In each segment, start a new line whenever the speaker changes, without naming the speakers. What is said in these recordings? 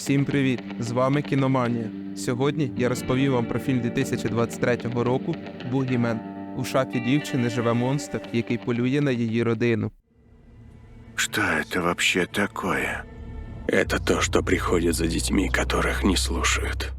Всім привіт! З вами Кіноманія. Сьогодні я розповім вам про фільм 2023 року Бугімен. У шафі дівчини живе монстр, який полює на її родину.
Что это вообще такое?
Это то, что приходит за детьми, которых не слушают.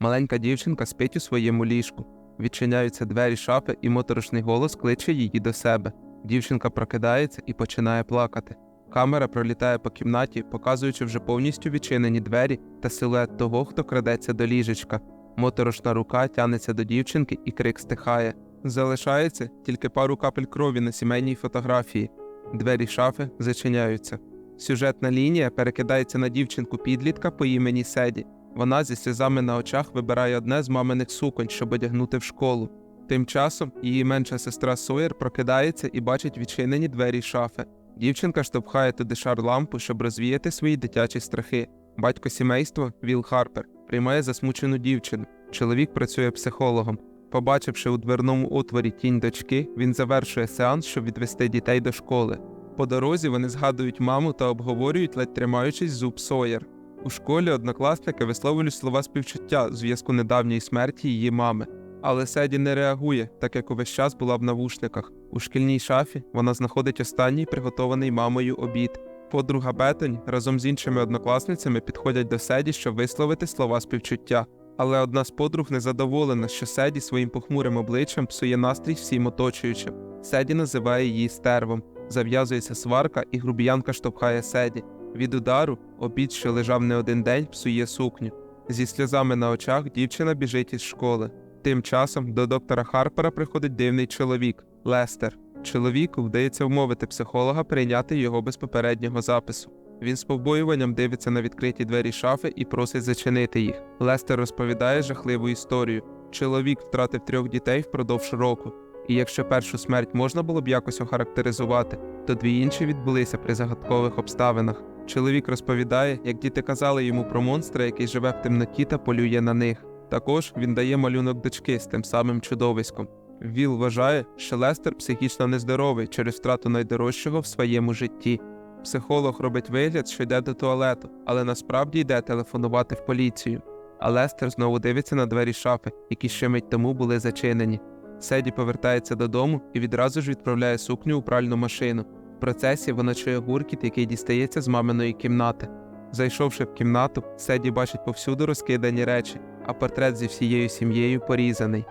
Маленька дівчинка спить у своєму ліжку. Відчиняються двері шафи, і моторошний голос кличе її до себе. Дівчинка прокидається і починає плакати. Камера пролітає по кімнаті, показуючи вже повністю відчинені двері та силует того, хто крадеться до ліжечка. Моторошна рука тянеться до дівчинки і крик стихає. Залишається тільки пару капель крові на сімейній фотографії. Двері шафи зачиняються. Сюжетна лінія перекидається на дівчинку підлітка по імені Седі. Вона зі сльозами на очах вибирає одне з маминих суконь, щоб одягнути в школу. Тим часом її менша сестра Сойер прокидається і бачить відчинені двері шафи. Дівчинка штовхає туди шар лампу, щоб розвіяти свої дитячі страхи. Батько сімейства Віл Харпер приймає засмучену дівчину. Чоловік працює психологом. Побачивши у дверному отворі тінь дочки, він завершує сеанс, щоб відвести дітей до школи. По дорозі вони згадують маму та обговорюють, ледь тримаючись зуб Сойер. У школі однокласники висловлюють слова співчуття у зв'язку недавньої смерті її мами. Але Седі не реагує, так як увесь час була в навушниках. У шкільній шафі вона знаходить останній приготований мамою обід. Подруга Бетонь разом з іншими однокласницями підходять до Седі, щоб висловити слова співчуття. Але одна з подруг незадоволена, що Седі своїм похмурим обличчям псує настрій всім оточуючим. Седі називає її стервом. Зав'язується сварка, і грубіянка штовхає Седі. Від удару обід, що лежав не один день, псує сукню. Зі сльозами на очах дівчина біжить із школи. Тим часом до доктора Харпера приходить дивний чоловік Лестер. Чоловіку вдається вмовити психолога прийняти його без попереднього запису. Він з побоюванням дивиться на відкриті двері шафи і просить зачинити їх. Лестер розповідає жахливу історію. Чоловік втратив трьох дітей впродовж року, і якщо першу смерть можна було б якось охарактеризувати, то дві інші відбулися при загадкових обставинах. Чоловік розповідає, як діти казали йому про монстра, який живе в темноті та полює на них. Також він дає малюнок дочки з тим самим чудовиськом. Віл вважає, що Лестер психічно нездоровий через втрату найдорожчого в своєму житті. Психолог робить вигляд, що йде до туалету, але насправді йде телефонувати в поліцію. А Лестер знову дивиться на двері шафи, які ще мить тому були зачинені. Седі повертається додому і відразу ж відправляє сукню у пральну машину. В процесі вона чує гуркіт, який дістається з маминої кімнати. Зайшовши в кімнату, Седі бачить повсюду розкидані речі, а портрет зі всією сім'єю порізаний.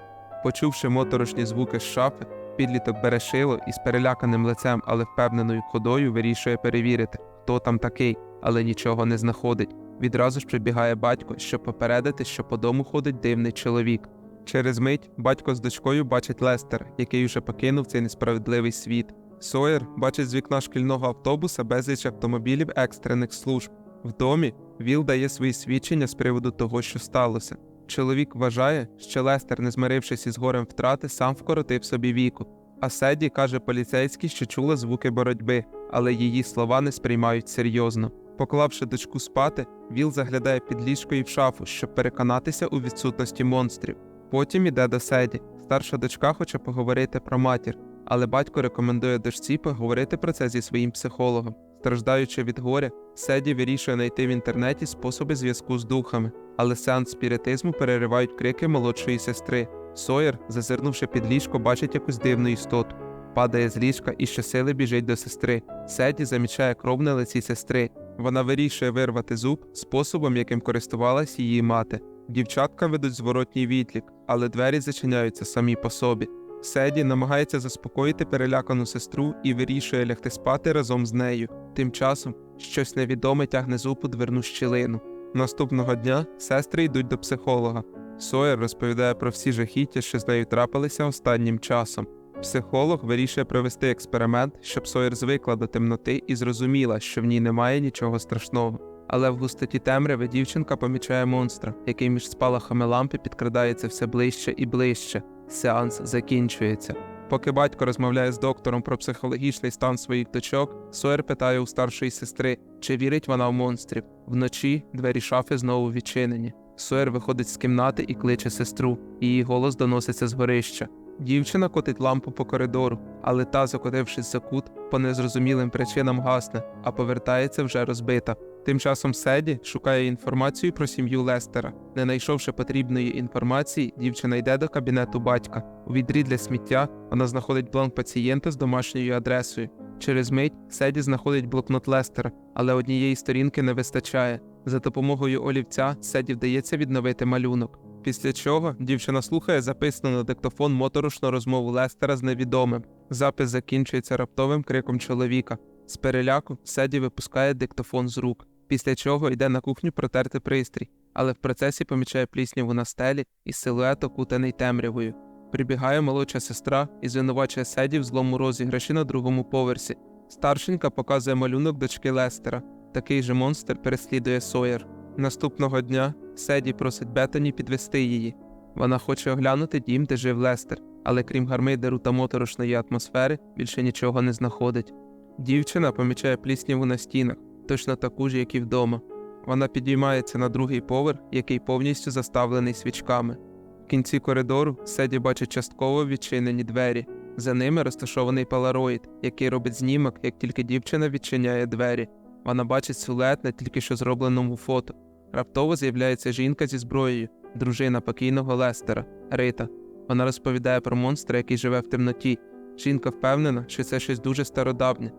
Почувши моторошні звуки з шафи, підліток бере шило і з переляканим лицем, але впевненою ходою вирішує перевірити, хто там такий, але нічого не знаходить. Відразу ж прибігає батько, щоб попередити, що по дому ходить дивний чоловік. Через мить батько з дочкою бачить Лестер, який уже покинув цей несправедливий світ. Сойер бачить з вікна шкільного автобуса безліч автомобілів екстрених служб. В домі Віл дає свої свідчення з приводу того, що сталося. Чоловік вважає, що Лестер, не змирившись із горем втрати, сам вкоротив собі віку. А Седі каже поліцейський, що чула звуки боротьби, але її слова не сприймають серйозно. Поклавши дочку спати, Віл заглядає під ліжко і в шафу, щоб переконатися у відсутності монстрів. Потім іде до Седі. Старша дочка хоче поговорити про матір, але батько рекомендує дочці поговорити про це зі своїм психологом. Страждаючи від горя, Седі вирішує знайти в інтернеті способи зв'язку з духами, але сеанс спіритизму переривають крики молодшої сестри. Сойер, зазирнувши під ліжко, бачить якусь дивну істоту. Падає з ліжка і щосили біжить до сестри. Седі замічає кров на лиці сестри. Вона вирішує вирвати зуб способом, яким користувалась її мати. Дівчатка ведуть зворотній відлік, але двері зачиняються самі по собі. Седі намагається заспокоїти перелякану сестру і вирішує лягти спати разом з нею. Тим часом щось невідоме тягне зуб у дверну щілину. Наступного дня сестри йдуть до психолога. Сойер розповідає про всі жахіття, що з нею трапилися останнім часом. Психолог вирішує провести експеримент, щоб Сойер звикла до темноти і зрозуміла, що в ній немає нічого страшного. Але в густоті темряви дівчинка помічає монстра, який між спалахами лампи підкрадається все ближче і ближче. Сеанс закінчується. Поки батько розмовляє з доктором про психологічний стан своїх дочок, Сойер питає у старшої сестри, чи вірить вона в монстрів. Вночі двері шафи знову відчинені. Сойер виходить з кімнати і кличе сестру. Її голос доноситься з горища. Дівчина котить лампу по коридору, але та, закотившись за кут, по незрозумілим причинам гасне, а повертається вже розбита. Тим часом Седі шукає інформацію про сім'ю Лестера. Не знайшовши потрібної інформації, дівчина йде до кабінету батька. У відрі для сміття вона знаходить бланк пацієнта з домашньою адресою. Через мить Седі знаходить блокнот Лестера, але однієї сторінки не вистачає. За допомогою олівця Седі вдається відновити малюнок. Після чого дівчина слухає записану на диктофон моторошну розмову Лестера з невідомим. Запис закінчується раптовим криком чоловіка. З переляку Седі випускає диктофон з рук, після чого йде на кухню протерти пристрій, але в процесі помічає плісняву на стелі і силует окутаний темрявою. Прибігає молодша сестра і звинувачує Седі в злому розіграші на другому поверсі. Старшенька показує малюнок дочки Лестера. Такий же монстр переслідує Сойер. Наступного дня Седі просить Бетані підвести її. Вона хоче оглянути дім, де жив Лестер, але крім гармидеру та моторошної атмосфери більше нічого не знаходить. Дівчина помічає плісняву на стінах, точно таку ж, як і вдома. Вона підіймається на другий поверх, який повністю заставлений свічками. В кінці коридору Седі бачить частково відчинені двері. За ними розташований палароїд, який робить знімок, як тільки дівчина відчиняє двері. Вона бачить силует на тільки що зробленому фото. Раптово з'являється жінка зі зброєю, дружина покійного Лестера, Рита. Вона розповідає про монстра, який живе в темноті. Жінка впевнена, що це щось дуже стародавнє.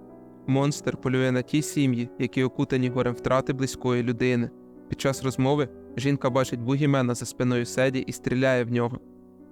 Монстр полює на ті сім'ї, які окутані горем втрати близької людини. Під час розмови жінка бачить бугімена за спиною Седі і стріляє в нього.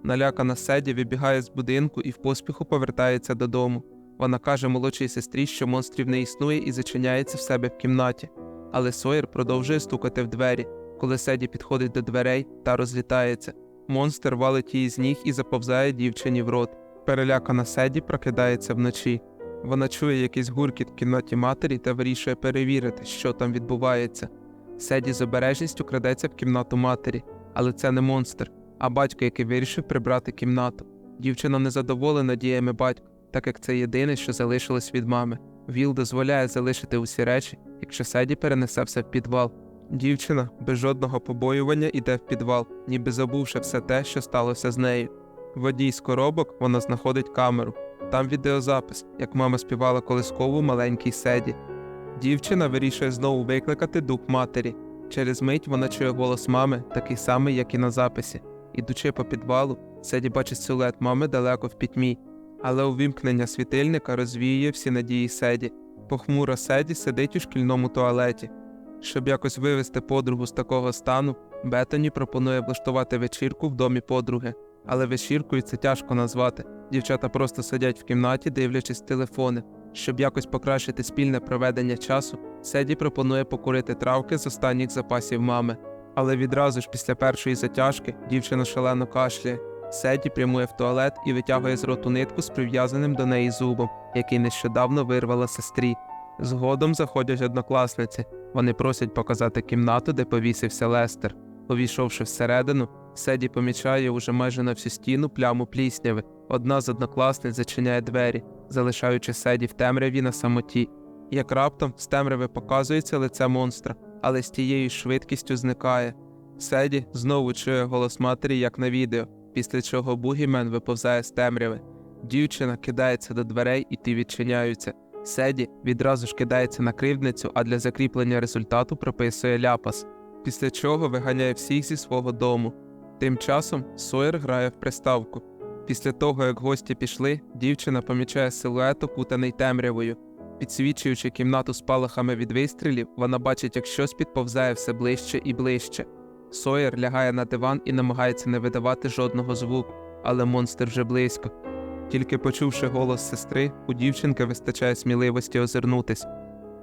Налякана Седі вибігає з будинку і в поспіху повертається додому. Вона каже молодшій сестрі, що монстрів не існує і зачиняється в себе в кімнаті. Але Сойер продовжує стукати в двері. Коли Седі підходить до дверей та розлітається. Монстр валить її з ніг і заповзає дівчині в рот. Перелякана Седі прокидається вночі. Вона чує якийсь гуркіт в кімнаті матері та вирішує перевірити, що там відбувається. Седі з обережністю крадеться в кімнату матері, але це не монстр, а батько, який вирішив прибрати кімнату. Дівчина незадоволена діями батька, так як це єдине, що залишилось від мами. Віл дозволяє залишити усі речі, якщо Седі перенесе все в підвал. Дівчина без жодного побоювання йде в підвал, ніби забувши все те, що сталося з нею. В одній з коробок вона знаходить камеру. Там відеозапис, як мама співала колискову маленькій седі. Дівчина вирішує знову викликати дух матері. Через мить вона чує голос мами, такий самий, як і на записі. Ідучи по підвалу, Седі бачить силует мами далеко в пітьмі, але увімкнення світильника розвіює всі надії Седі. Похмуро Седі сидить у шкільному туалеті. Щоб якось вивести подругу з такого стану, Бетані пропонує влаштувати вечірку в домі подруги. Але вечіркою це тяжко назвати. Дівчата просто сидять в кімнаті, дивлячись телефони. Щоб якось покращити спільне проведення часу, Седі пропонує покурити травки з останніх запасів мами. Але відразу ж після першої затяжки дівчина шалено кашляє. Седі прямує в туалет і витягує з роту нитку з прив'язаним до неї зубом, який нещодавно вирвала сестрі. Згодом заходять однокласниці. Вони просять показати кімнату, де повісився Лестер. Увійшовши всередину, Седі помічає уже майже на всю стіну пляму плісняви. Одна з однокласниць зачиняє двері, залишаючи Седі в темряві на самоті. Як раптом з темряви показується лице монстра, але з тією швидкістю зникає. Седі знову чує голос матері, як на відео, після чого Бугімен виповзає з темряви. Дівчина кидається до дверей і ті відчиняються. Седі відразу ж кидається на кривдницю, а для закріплення результату прописує ляпас, після чого виганяє всіх зі свого дому. Тим часом Сойер грає в приставку. Після того, як гості пішли, дівчина помічає силует, окутаний темрявою. Підсвічуючи кімнату спалахами від вистрілів, вона бачить, як щось підповзає все ближче і ближче. Сойер лягає на диван і намагається не видавати жодного звуку, але монстр вже близько. Тільки почувши голос сестри, у дівчинки вистачає сміливості озирнутись.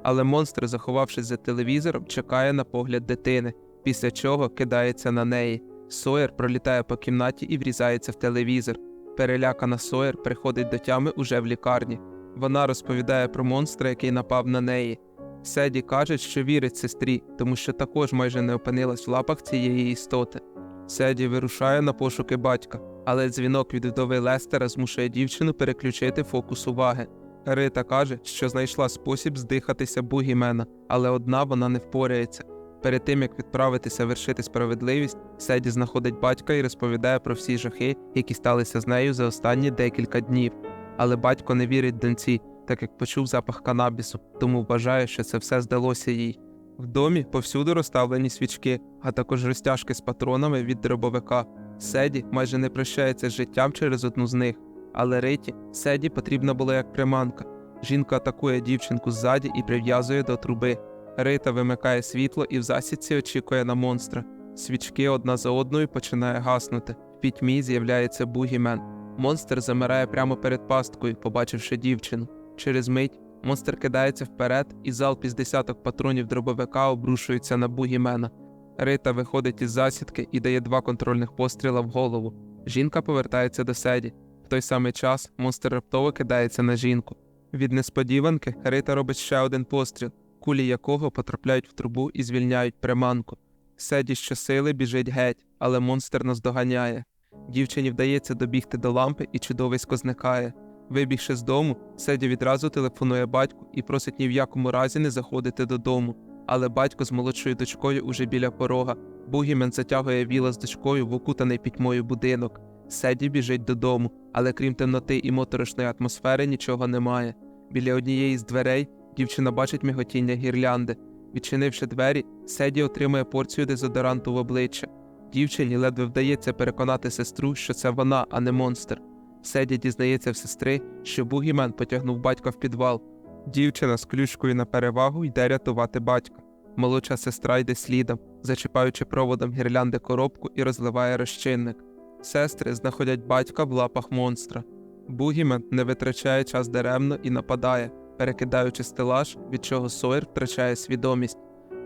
Але монстр, заховавшись за телевізором, чекає на погляд дитини, після чого кидається на неї. Сойер пролітає по кімнаті і врізається в телевізор. Перелякана Сойер приходить до тями уже в лікарні. Вона розповідає про монстра, який напав на неї. Седі каже, що вірить сестрі, тому що також майже не опинилась в лапах цієї істоти. Седі вирушає на пошуки батька, але дзвінок від вдови Лестера змушує дівчину переключити фокус уваги. Рита каже, що знайшла спосіб здихатися бугімена, але одна вона не впорається. Перед тим як відправитися вершити справедливість, Седі знаходить батька і розповідає про всі жахи, які сталися з нею за останні декілька днів. Але батько не вірить доньці, так як почув запах канабісу, тому вважає, що це все здалося їй. В домі повсюду розставлені свічки, а також розтяжки з патронами від дробовика. Седі майже не прощається з життям через одну з них, але Риті Седі потрібна була як приманка. Жінка атакує дівчинку ззаді і прив'язує до труби. Рита вимикає світло і в засідці очікує на монстра. Свічки одна за одною починає гаснути. В пітьмі з'являється бугімен. Монстр замирає прямо перед пасткою, побачивши дівчину. Через мить монстр кидається вперед, і залп із десяток патронів дробовика обрушується на бугімена. Рита виходить із засідки і дає два контрольних постріла в голову. Жінка повертається до седі. В той самий час монстр раптово кидається на жінку. Від несподіванки Рита робить ще один постріл, кулі якого потрапляють в трубу і звільняють приманку. Седі щосили біжить геть, але монстр наздоганяє. Дівчині вдається добігти до лампи і чудовисько зникає. Вибігши з дому, Седі відразу телефонує батьку і просить ні в якому разі не заходити додому. Але батько з молодшою дочкою уже біля порога. Бугімен затягує віла з дочкою в окутаний пітьмою будинок. Седі біжить додому, але крім темноти і моторошної атмосфери нічого немає. Біля однієї з дверей дівчина бачить миготіння гірлянди. Відчинивши двері, Седі отримує порцію дезодоранту в обличчя. Дівчині ледве вдається переконати сестру, що це вона, а не монстр. Седі дізнається в сестри, що Бугімен потягнув батька в підвал. Дівчина з ключкою на перевагу йде рятувати батька. Молодша сестра йде слідом, зачіпаючи проводом гірлянди коробку і розливає розчинник. Сестри знаходять батька в лапах монстра. Бугімен не витрачає час даремно і нападає, перекидаючи стелаж, від чого Сойер втрачає свідомість.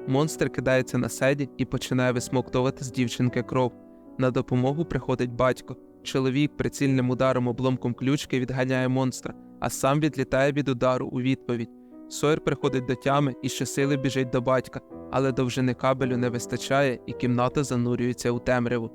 Монстр кидається на седі і починає висмоктувати з дівчинки кров. На допомогу приходить батько. Чоловік прицільним ударом обломком ключки відганяє монстра, а сам відлітає від удару у відповідь. Сойер приходить до тями і щосили біжить до батька, але довжини кабелю не вистачає, і кімната занурюється у темряву.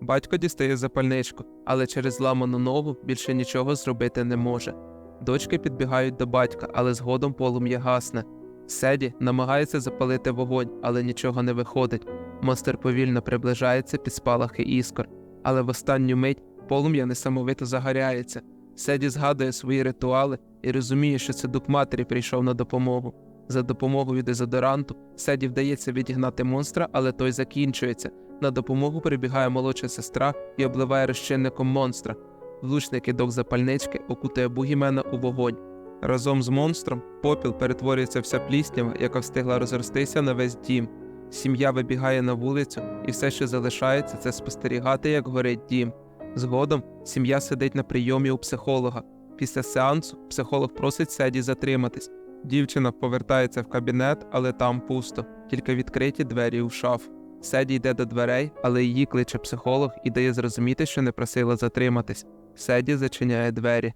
Батько дістає запальничку, але через зламану ногу більше нічого зробити не може. Дочки підбігають до батька, але згодом полум'я гасне. Седі намагається запалити вогонь, але нічого не виходить. Монстр повільно приближається під спалахи іскор, але в останню мить полум'я несамовито загоряється. Седі згадує свої ритуали і розуміє, що це дух матері прийшов на допомогу. За допомогою дезодоранту Седі вдається відігнати монстра, але той закінчується. На допомогу прибігає молодша сестра і обливає розчинником монстра. Влучний кидок запальнички окутує бугімена у вогонь. Разом з монстром попіл перетворюється вся пліснява, яка встигла розростися на весь дім. Сім'я вибігає на вулицю, і все, що залишається, це спостерігати, як горить дім. Згодом сім'я сидить на прийомі у психолога. Після сеансу психолог просить Седі затриматись. Дівчина повертається в кабінет, але там пусто, тільки відкриті двері у шаф. Седі йде до дверей, але її кличе психолог і дає зрозуміти, що не просила затриматись. Седі зачиняє двері.